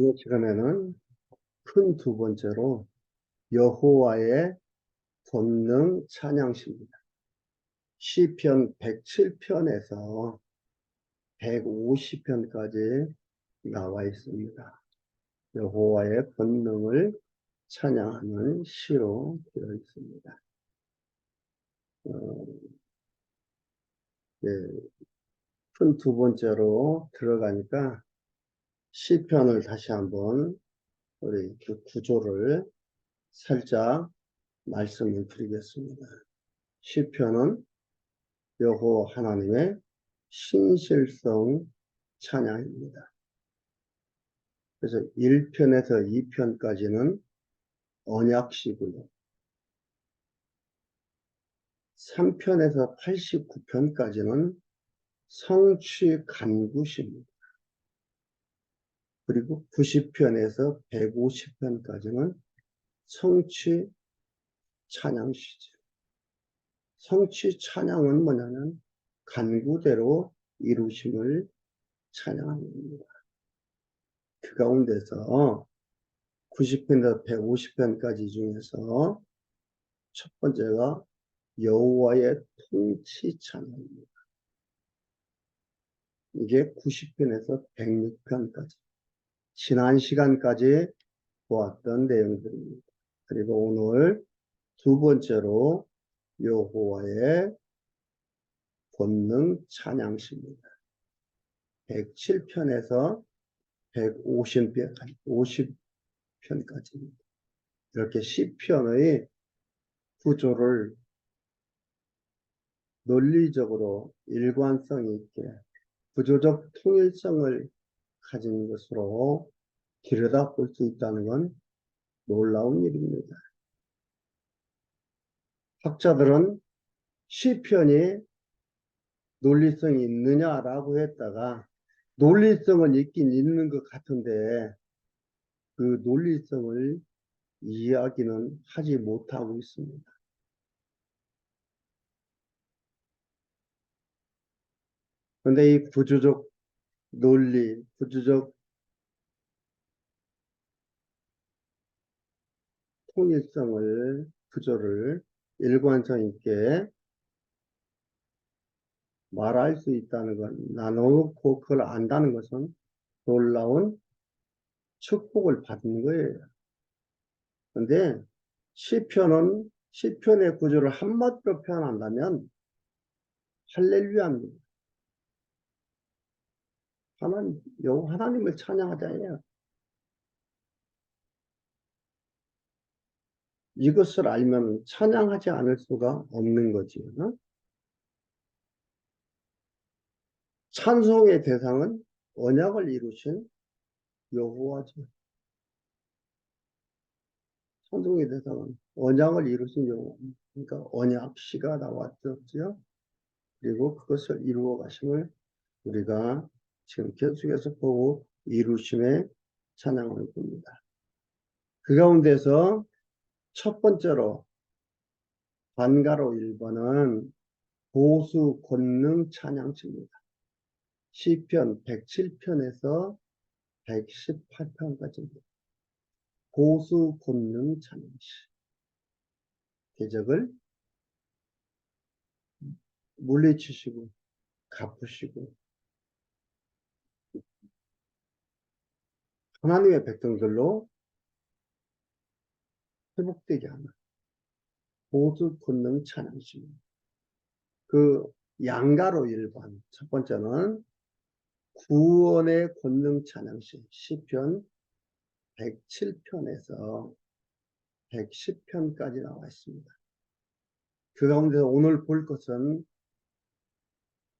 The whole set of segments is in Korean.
이 시간에는 큰 두 번째로 여호와의 권능 찬양시입니다. 시편 107편에서 150편까지 나와 있습니다. 여호와의 권능을 찬양하는 시로 되어 있습니다. 어, 예, 큰두 번째로 들어가니까 시편을 다시 한번 우리 그 구조를 살짝 말씀을 드리겠습니다. 시편은 여호 하나님의 신실성 찬양입니다. 그래서 1편에서 2편까지는 언약시고요. 3편에서 89편까지는 성취 간구시입니다. 그리고 90편에서 150편까지는 성취 찬양 시죠. 성취 찬양은 뭐냐면 간구대로 이루심을 찬양하는 겁니다. 그 가운데서 90편에서 150편까지 중에서 첫 번째가 여호와의 통치 찬양입니다. 이게 90편에서 106편까지 지난 시간까지 보았던 내용들입니다. 그리고 오늘 두 번째로 여호와의 권능 찬양시입니다. 107편에서 150편, 50편까지 이렇게 10편의 구조를 논리적으로 일관성 있게 구조적 통일성을 가진 것으로 들여다볼 수 있다는 건 놀라운 일입니다. 학자들은 시편이 논리성이 있느냐라고 했다가 논리성은 있긴 있는 것 같은데 그 논리성을 이야기는 하지 못하고 있습니다. 그런데 이 구조적 논리, 구조적 통일성을, 구조를 일관성 있게 말할 수 있다는 건, 나눠놓고 그걸 안다는 것은 놀라운 축복을 받는 거예요. 근데 시편은 시편의 구조를 한마디로 표현한다면 할렐루야입니다. 하나님, 여 하나님을 찬양하자예요. 이것을 알면 찬양하지 않을 수가 없는 거지. 어? 찬송의 대상은 언약을 이루신 여호와죠. 찬송의 대상은 언약을 이루신 여호와. 그러니까 언약시가 나왔죠. 그리고 그것을 이루어 가심을 우리가 지금 계속해서 보고 이루심에 찬양을 봅니다. 그 가운데서 첫 번째로 반가로 1번은 보수 권능 찬양치입니다. 시편 107편에서 118편까지입니다. 보수 권능 찬양시. 대적을 물리치시고 갚으시고 하나님의 백성들로 회복되게 하는 보수 권능 찬양시입니다. 그 양가로 1번 첫 번째는 구원의 권능 찬양시 시편 107편에서 110편까지 나와 있습니다. 그 가운데 오늘 볼 것은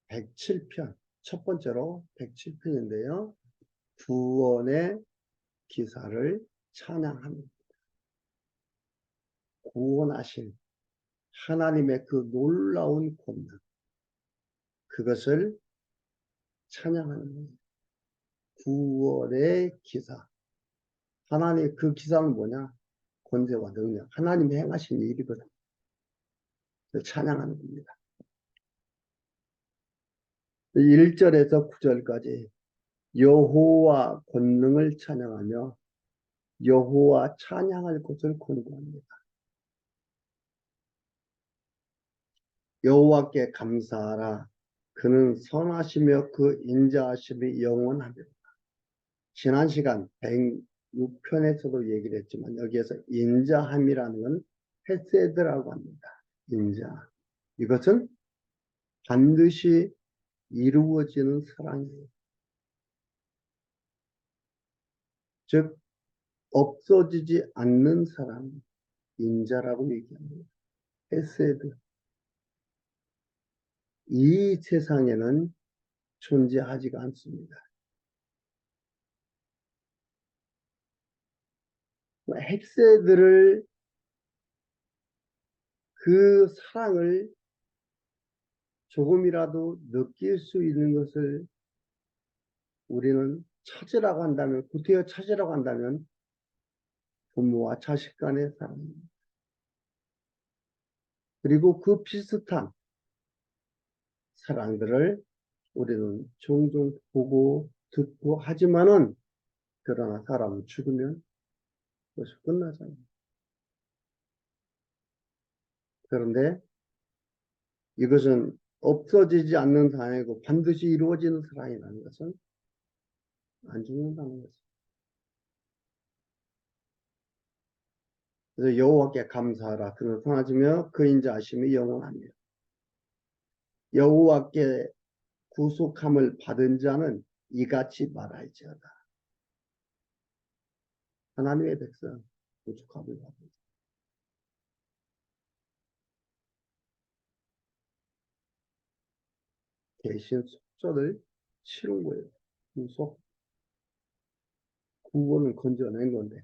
107편 첫 번째로 107편인데요. 구원의 기사를 찬양합니다. 구원하신 하나님의 그 놀라운 권능 그것을 찬양하는 거예요. 구원의 기사 하나님의 그 기사는 뭐냐? 권세와 능력 하나님이 행하신 일이거든. 찬양하는 겁니다. 1절에서 9절까지 여호와 권능을 찬양하며 여호와 찬양할 곳을 권고합니다. 여호와께 감사하라. 그는 선하시며 그 인자하심이 영원하리라. 지난 시간 106편에서도 얘기를 했지만 여기에서 인자함이라는 건 헤세드라고 합니다. 인자. 이것은 반드시 이루어지는 사랑이에요. 즉 없어지지 않는 사랑, 인자라고 얘기합니다. 헤세드. 이 세상에는 존재하지가 않습니다. 헥세드를 그 사랑을 조금이라도 느낄 수 있는 것을 우리는 찾으라고 한다면, 구태여 찾으라고 한다면 부모와 자식 간의 사랑입니다. 그리고 그 비슷한 사랑들을 우리는 종종 보고 듣고 하지만은 그러나 사람은 죽으면 그것이 끝나잖아요. 그런데 이것은 없어지지 않는 사랑이고 반드시 이루어지는 사랑이라는 것은 안 죽는다는 거죠. 그래서 여호와께 감사하라. 그는 선하시며 그 인자하심이 영원합니다. 여호와께 구속함을 받은 자는 이같이 말할지어다. 하나님의 백성 구속함을 받은 자. 대신 속전을 치른 거예요. 구속. 구원을 건져낸 건데.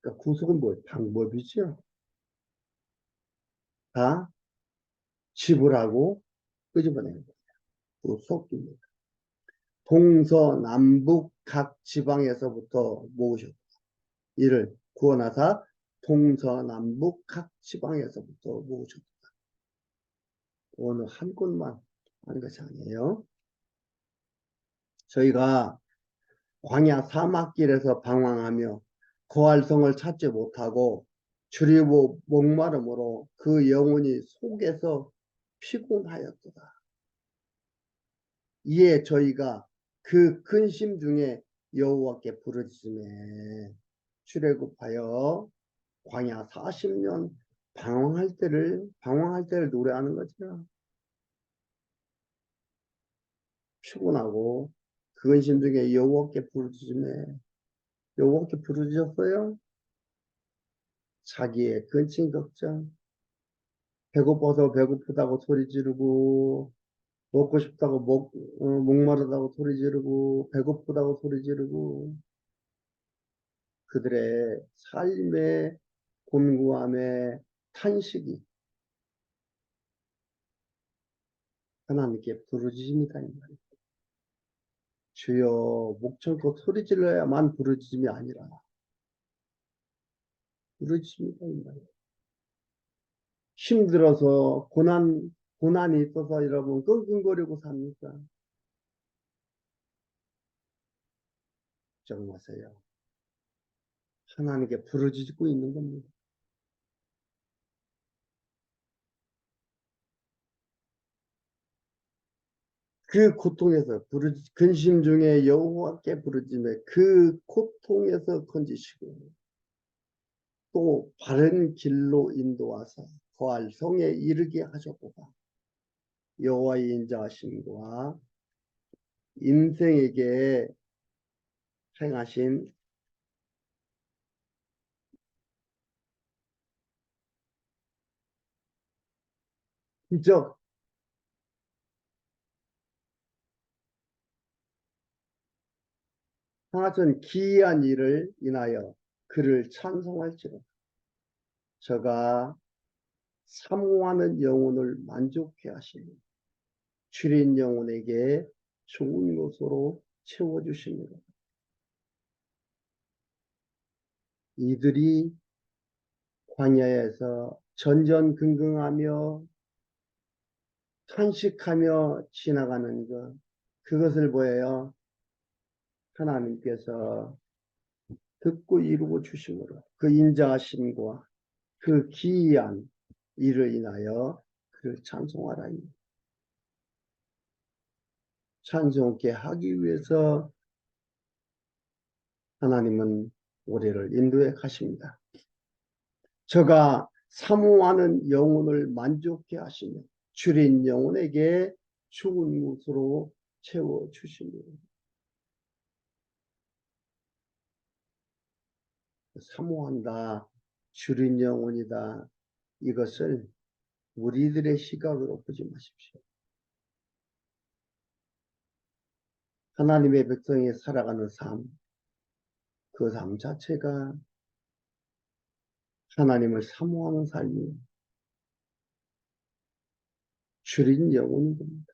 그러니까 구속은 뭐예요? 방법이죠. 다 지불하고 끄집어내는 거예요. 구속입니다. 동서 남북 각 지방에서부터 모으셨다. 이를 구원하사 동서 남북 각 지방에서부터 모으셨다. 어느 한 곳만 하는 것이 아니에요. 저희가 광야 사막길에서 방황하며 거할성을 찾지 못하고 주리고 목마름으로 그 영혼이 속에서 피곤하였도다. 이에 저희가 그 근심 중에 여호와께 부르짖음에 출애굽하여 광야 40년 방황할 때를 방황할 때를 노래하는 거죠. 피곤하고 그 근심 중에 여호와께 부르짖음에 여호와께 부르짖었어요. 자기의 근심 걱정 배고파서 배고프다고 소리 지르고 먹고 싶다고 목, 어, 목마르다고 소리 지르고 배고프다고 소리 지르고 그들의 삶의 곤고함의 탄식이 하나님께 부르짖음이다 이 말이에요. 주여 목청껏 소리 질러야만 부르짖음이 아니라 말이에요. 힘들어서 고난 고난이 있어서 여러분 끙끙거리고 삽니까? 걱정 마세요. 하나님께 부르짖고 있는 겁니다. 그 고통에서 부르 근심 중에 여호와께 부르짖며 그 고통에서 건지시고 또 바른 길로 인도하사 거할 성에 이르게 하셨도다. 여호와의 인자하심과 인생에게 행하신 기적 하나전 기이한 일을 인하여 그를 찬송할지로 저가 사모하는 영혼을 만족해 하시니 줄인 영혼에게 좋은 것으로 채워주십니다. 이들이 광야에서 전전긍긍하며 탄식하며 지나가는 것 그것을 보여요. 하나님께서 듣고 이루고 주심으로 그 인자하심과 그 기이한 일을 인하여 그를 찬송하라. 찬송케 하기 위해서 하나님은 우리를 인도해 가십니다. 저가 사모하는 영혼을 만족해 하시며 줄인 영혼에게 죽은 것으로 채워 주십니다. 사모한다, 줄인 영혼이다. 이것을 우리들의 시각으로 보지 마십시오. 하나님의 백성이 살아가는 삶, 그 삶 자체가 하나님을 사모하는 삶이 줄인 영혼이 됩니다.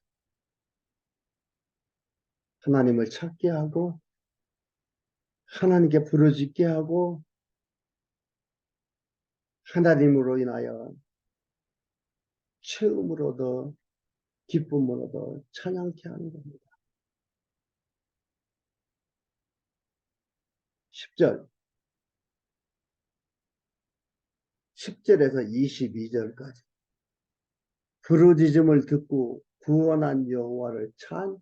하나님을 찾게 하고 하나님께 부르짖게 하고 하나님으로 인하여 체험으로도 기쁨으로도 찬양케 하는 겁니다. 10절 10절에서 22절까지 부르짖음을 듣고 구원한 여호와를 찬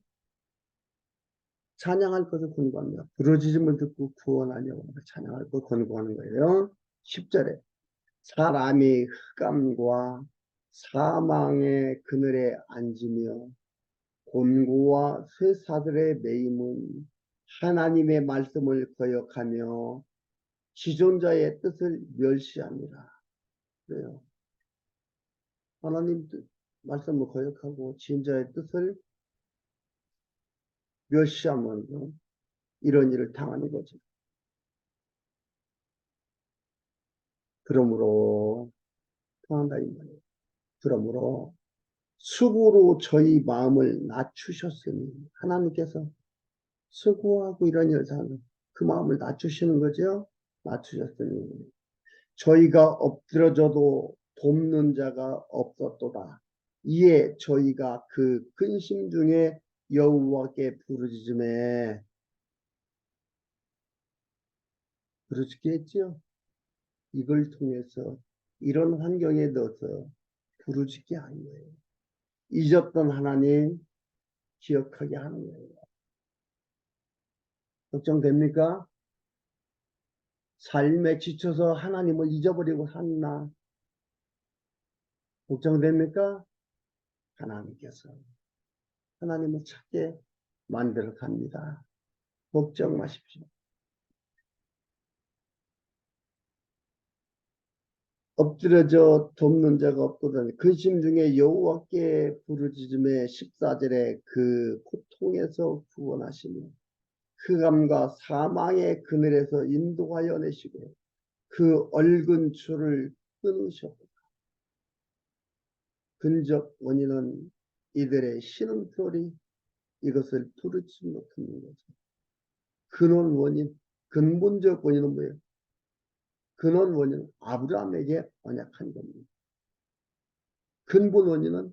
찬양할 것을 권고합니다. 부르짖음을 듣고 구원한 여호와를 찬양할 것을 권고하는 거예요. 10절에 사람이 흑암과 사망의 그늘에 앉으며 곤고와 쇠사들의 매임은 하나님의 말씀을 거역하며 지존자의 뜻을 멸시합니다. 그래요. 하나님 뜻, 말씀을 거역하고 지존자의 뜻을 멸시하면 이런 일을 당하는 거죠. 그러므로 통한다 이 말이에요. 그러므로 수고로 저희 마음을 낮추셨으니 하나님께서 수고하고 이런 하는 그 마음을 낮추시는 거죠. 낮추셨으니 저희가 엎드려져도 돕는 자가 없었도다. 이에 저희가 그 근심 중에 여호와께 부르짖음에 부르짖게 했지요. 이걸 통해서 이런 환경에 넣어서 부르짖게 하는 거예요. 잊었던 하나님 기억하게 하는 거예요. 걱정됩니까? 삶에 지쳐서 하나님을 잊어버리고 샀나? 걱정됩니까? 하나님께서 하나님을 찾게 만들어 갑니다. 걱정 마십시오. 엎드려져 돕는 자가 없거든. 그 심중에 여호와께 부르짖음에 14절에 그 고통에서 구원하시며 흑암과 사망의 그늘에서 인도하여 내시고 그 얼근 줄을 끊으셨다. 근적 원인은 이들의 신음소리 이것을 부르지 못하는 거죠. 근원 원인, 근본적 원인은 뭐예요? 근원 원인은 아브라함에게 언약한 겁니다. 근본 원인은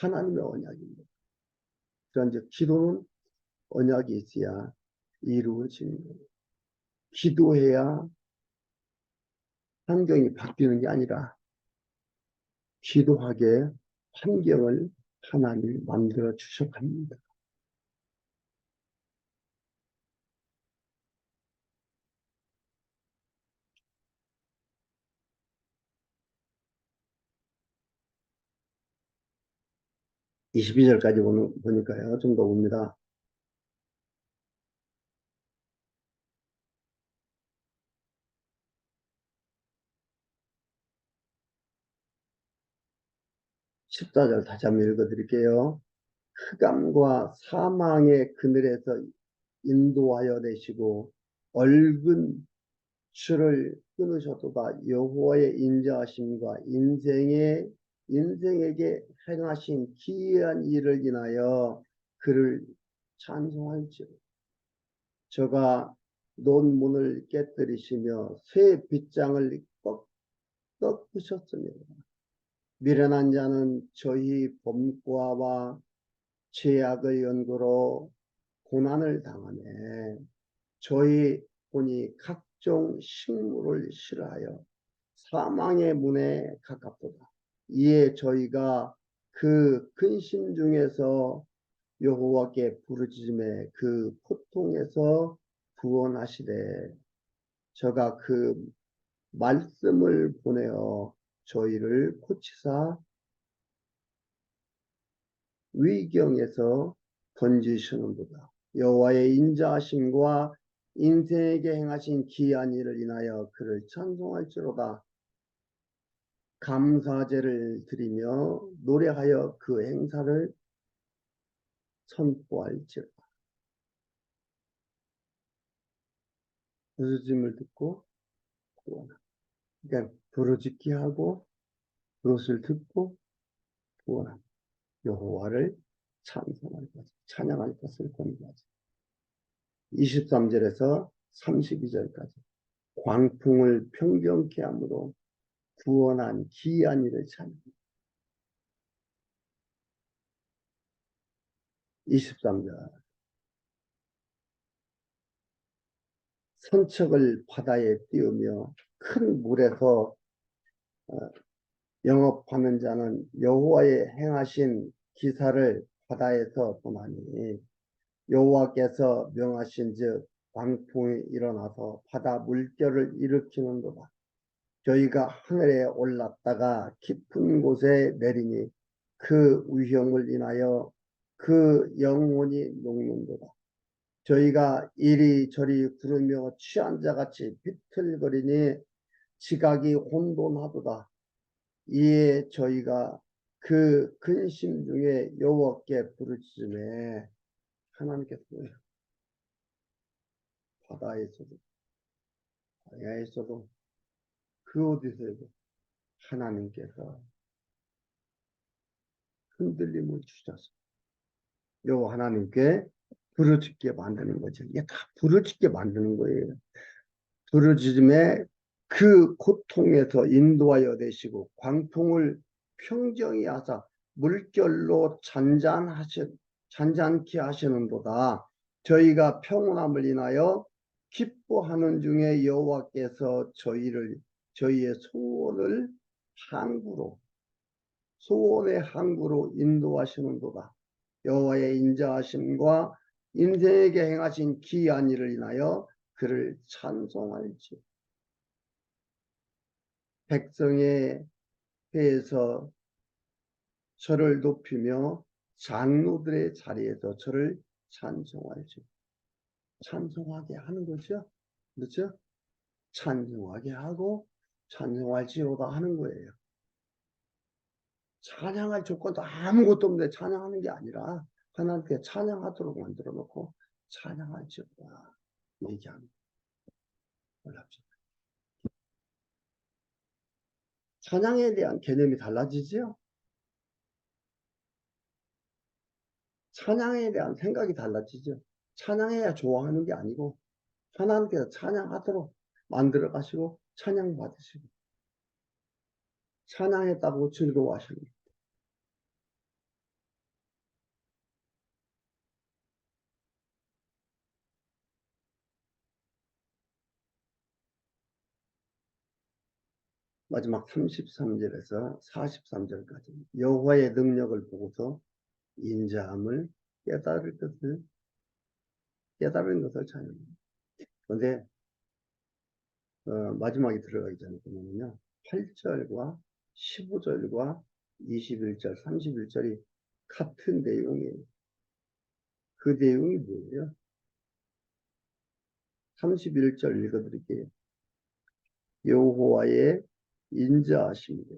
하나님의 언약입니다. 그러니까 이제 기도는 언약이 있어야 이루어지는 거예요. 기도해야 환경이 바뀌는 게 아니라 기도하게 환경을 하나님이 만들어 주셔갑니다. 이십이 절까지 보니까요. 좀더 옵니다. 십사절 다시 한번 읽어드릴게요. 흑암과 사망의 그늘에서 인도하여 내시고 얼근 줄을 끊으셔도다 여호와의 인자하심과 인생의 인생에게 행하신 기이한 일을 인하여 그를 찬송할지로 저가 논문을 깨뜨리시며 새 빗장을 꺾, 꺾으셨습니다. 미련한 자는 저희 범과와 죄악의 연고로 고난을 당하네. 저희 본이 각종 식물을 싫어하여 사망의 문에 가깝도다. 이에 저희가 그 근심 중에서 여호와께 부르짖음에 그 고통에서 구원하시되 저가 그 말씀을 보내어 저희를 고치사 위경에서 던지시는도다. 여호와의 인자하심과 인생에게 행하신 기이한 일을 인하여 그를 찬송할지로다. 감사제를 드리며 노래하여 그 행사를 선포할지로다. 부르짖음을 듣고 구원하다. 그러니까 부르짖기 하고 그것을 듣고 구원하다. 여호와를 찬송할 것, 찬양할 것을 권고하죠. 23절에서 32절까지 광풍을 평경케 함으로 구원한 기이한 일을 찬양합니다. 23절 선척을 바다에 띄우며 큰 물에서 어, 영업하는 자는 여호와의 행하신 기사를 바다에서 보나니 여호와께서 명하신 즉 광풍이 일어나서 바다 물결을 일으키는도다. 저희가 하늘에 올랐다가 깊은 곳에 내리니 그 위험을 인하여 그 영혼이 녹는도다. 저희가 이리저리 구르며 취한 자같이 비틀거리니 지각이 혼돈하도다. 이에 저희가 그 근심 중에 여호와께 부르짖음에 하나님께서 바다에서도 바다에서도 그 어디서도 하나님께서 흔들림을 주셔서 여호와 하나님께 부르짖게 만드는 거죠. 이게 다 부르짖게 만드는 거예요. 부르짖음에 그 고통에서 인도하여 되시고 광풍을 평정히 하사 물결로 잔잔하시, 잔잔케 하시는도다. 저희가 평온함을 인하여 기뻐하는 중에 여호와께서 저희를 저희의 소원을 항구로 소원의 항구로 인도하시는도다. 여호와의 인자하심과 인생에게 행하신 기이한 일을 인하여 그를 찬송할지 백성의 회에서 저를 높이며 장로들의 자리에서 저를 찬송할지 찬송하게 하는 거죠. 그렇죠? 찬송하게 하고 찬송할지로다 하는 거예요. 찬양할 조건도 아무것도 없는데 찬양하는 게 아니라 하나님께 찬양하도록 만들어 놓고 찬양할지로다 얘기합니다. 올랍시다. 찬양에 대한 개념이 달라지지요. 찬양에 대한 생각이 달라지죠. 찬양해야 좋아하는 게 아니고 하나님께서 찬양하도록 만들어 가시고 찬양 받으시고 찬양했다고 즐거워하시는 마지막 33절에서 43절까지 여호와의 능력을 보고서 인자함을 깨달을 것을 깨달은 것을 찬양합니다. 그런데 어, 마지막에 들어가기 전에 보면요. 8절과 15절과 21절, 31절이 같은 내용이에요. 그 내용이 뭐예요? 31절 읽어드릴게요. 여호와의 인자하심이래.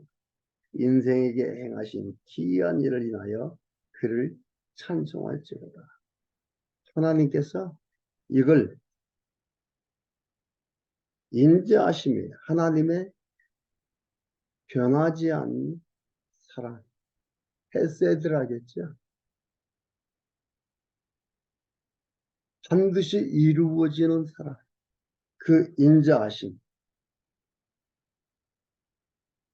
인생에게 행하신 기이한 일을 인하여 그를 찬송할지로다. 하나님께서 이걸 인자하심이 하나님의 변하지 않는 사랑, 헤세드라겠죠. 반드시 이루어지는 사랑, 그 인자하심,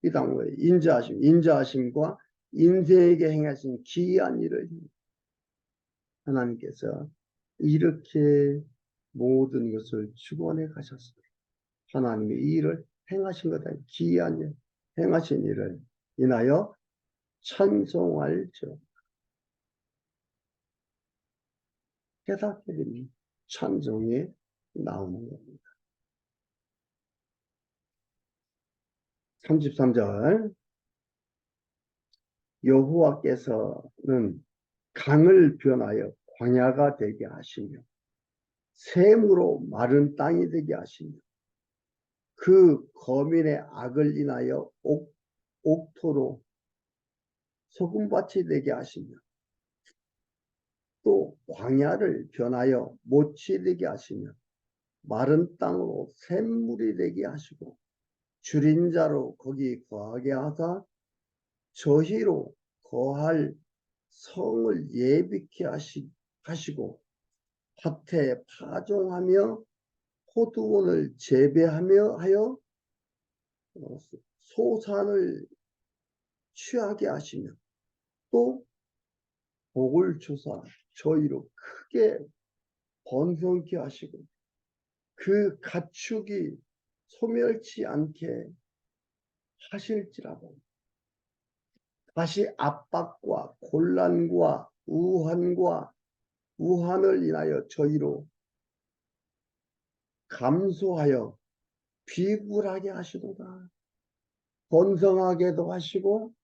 이 단어에 인자하심, 인자하심과 인생에게 행하신 기이한 일을 하나님께서 이렇게 모든 것을 주관해 가셨습니다. 하나님의 이 일을 행하신 거다. 기이한 일, 행하신 일을 인하여 찬송할죠. 깨닫게 되면 찬송에 나오는 겁니다. 33절 여호와께서는 강을 변하여 광야가 되게 하시며 샘으로 마른 땅이 되게 하시며 그 거민의 악을 인하여 옥, 옥토로 소금밭이 되게 하시며 또 광야를 변하여 못이 되게 하시며 마른 땅으로 샘물이 되게 하시고 줄인 자로 거기 거하게 하사 저희로 거할 성을 예비케 하시, 하시고 밭에 파종하며 포도원을 재배하며 하여 어, 소산을 취하게 하시며 또 복을 주사 저희로 크게 번성케 하시고 그 가축이 소멸치 않게 하실지라도 다시 압박과 곤란과 우환과 우환을 인하여 저희로 감소하여 비굴하게 하시도다. 번성하게도 하시고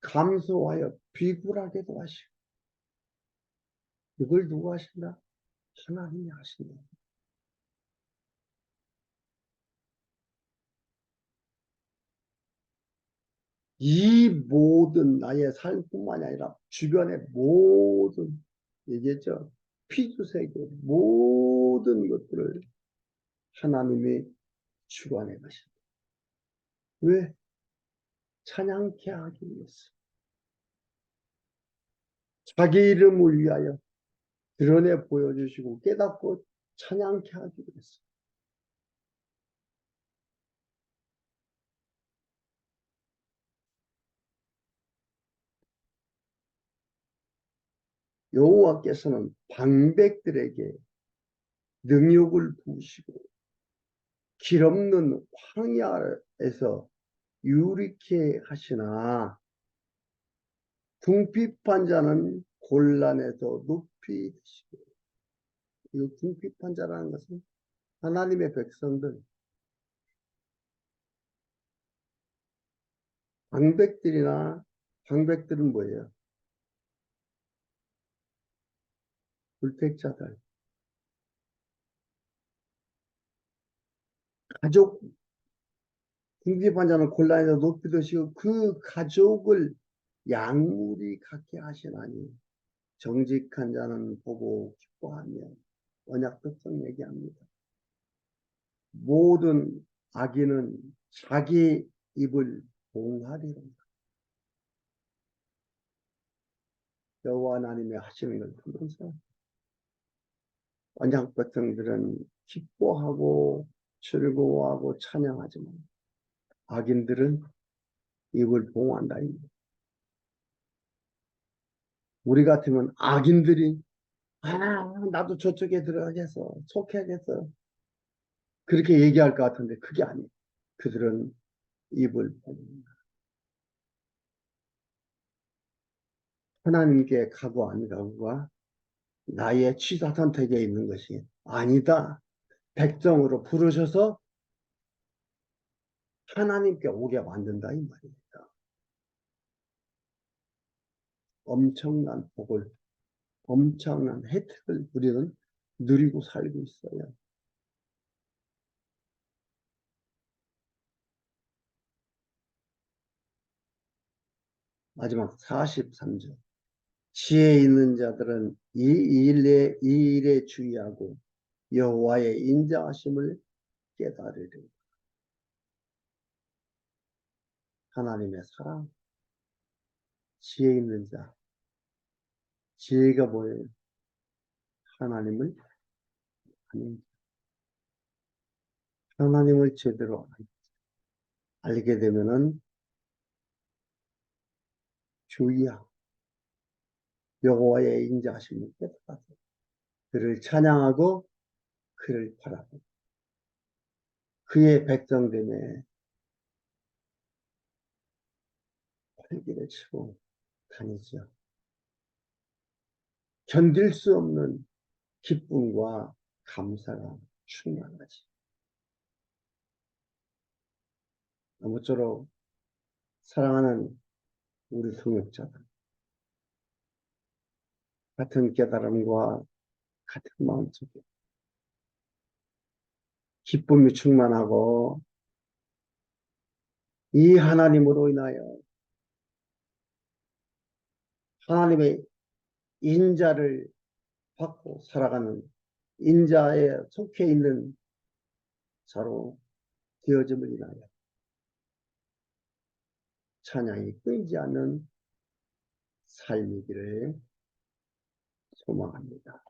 감소하여 비굴하게도 하시고 이걸 누가 하신다? 하나님이 하신다. 이 모든 나의 삶뿐만이 아니라 주변의 모든 얘기했죠. 피주세계 모든 것들을 하나님이 주관해 가신다. 왜? 찬양케 하기 위해서. 자기 이름을 위하여 드러내 보여주시고 깨닫고 찬양케 하기 위해서. 여호와께서는 방백들에게 능욕을 부으시고 길 없는 황야에서 유리케 하시나? 궁핍한 자는 곤란에서 높이 드시고. 이 궁핍한 자라는 것은 하나님의 백성들. 방백들이나 방백들은 뭐예요? 불택자들 가족 궁핍한 자는 곤란에서 높이 드시고 그 가족을 양물이 갖게 하시나니 정직한 자는 보고 기뻐하며 언약 특성 얘기합니다. 모든 악인은 자기 입을 봉하리로다. 여호와 하나님의 걸 보면서 언약 백성들은 기뻐하고 즐거워하고 찬양하지만 악인들은 입을 봉한다. 우리 같으면 악인들이 아 나도 저쪽에 들어가겠어 속해야겠어 그렇게 얘기할 것 같은데 그게 아니에요. 그들은 입을 봉합니다. 하나님께 가고가 나의 취사 선택에 있는 것이 아니다. 백정으로 부르셔서 하나님께 오게 만든다 이 말입니다. 엄청난 복을, 엄청난 혜택을 우리는 누리고 살고 있어요. 마지막 43절. 지혜 있는 자들은 이 일에, 이 일에 주의하고 여호와의 인자하심을 깨달으리라. 하나님의 사랑, 지혜 있는 자. 지혜가 뭐예요? 하나님을 아는 하나님을 제대로 알게 되면은 주의하고 여호와의 인자하심을 깨닫고 그를 찬양하고 그를 바라고 그의 백성됨에 활기를 치고 다니죠. 견딜 수 없는 기쁨과 감사가 충만하지. 아무쪼록 사랑하는 우리 성역자들 같은 깨달음과 같은 마음 속에 기쁨이 충만하고 이 하나님으로 인하여 하나님의 인자를 받고 살아가는 인자에 속해 있는 자로 되어짐을 인하여 찬양이 끊이지 않는 삶이기를 소망합니다.